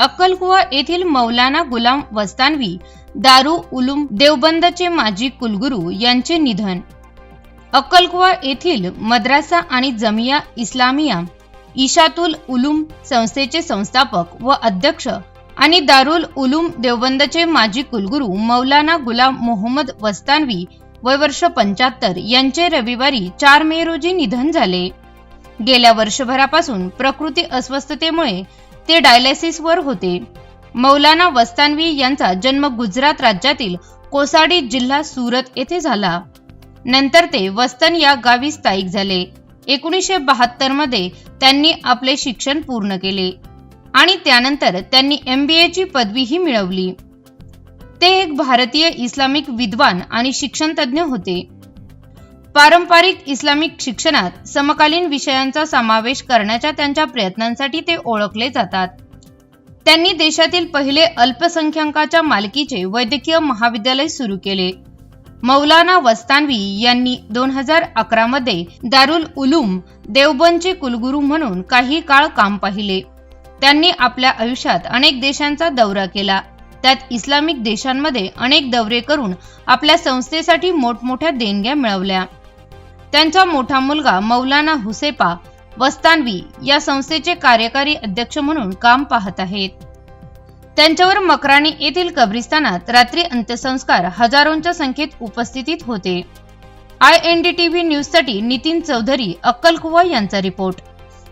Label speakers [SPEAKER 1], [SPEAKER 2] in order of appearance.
[SPEAKER 1] अक्कलकुवा येथील मौलाना गुलाम वस्तानवी दारू उलुम देवबंदचे माजी कुलगुरू यांचे निधन. अक्कलकुवा येथील मद्रासा आणि जमिया इस्लामिया इशातुल उलूम संस्थेचे संस्थापक व अध्यक्ष आणि दारुल उलूम देवबंदचे माजी कुलगुरू मौलाना गुलाम मोहम्मद वस्तानवी वय वर्ष पंच्याहत्तर यांचे रविवारी चार मे रोजी निधन झाले. गेल्या वर्षभरापासून प्रकृती अस्वस्थतेमुळे ते डायलिसिसवर होते. मौलाना वस्तानवी यांचा जन्म गुजरात राज्यातील कोसाडी जिल्हा सुरत येथे झाला. नंतर ते वस्तन या गावी स्थायिक झाले. एकोणीसशे बहात्तरमध्ये त्यांनी आपले शिक्षण पूर्ण केले आणि त्यानंतर त्यांनी एम बी ची पदवीही मिळवली. ते एक भारतीय इस्लामिक विद्वान आणि शिक्षण तज्ज्ञ होते. पारंपरिक इस्लामिक शिक्षणात समकालीन विषयांचा समावेश करण्याच्या त्यांच्या प्रयत्नांसाठी ते ओळखले जातात. त्यांनी देशातील पहिले अल्पसंख्याकाच्या मालकीचे वैद्यकीय महाविद्यालय सुरू केले. मौलाना वस्तानवी यांनी दोन हजार अकरा मध्ये दारुल उलूम देवबनचे कुलगुरू म्हणून काही काळ काम पाहिले. त्यांनी आपल्या आयुष्यात अनेक देशांचा दौरा केला. त्यात इस्लामिक देशांमध्ये अनेक दौरे करून आपल्या संस्थेसाठी मोठमोठ्या देणग्या मिळवल्या. त्यांचा मोठा मुलगा मौलाना हुसेपा वस्तानवी या संस्थेचे कार्यकारी अध्यक्ष म्हणून काम पाहत आहेत. त्यांच्यावर मकराणी येथील कब्रिस्तानात रात्री अंत्यसंस्कार हजारोंच्या संख्येत उपस्थितीत होते. आय एन डी टीव्ही न्यूजसाठी नितीन चौधरी अक्कलकुवा यांचा रिपोर्ट.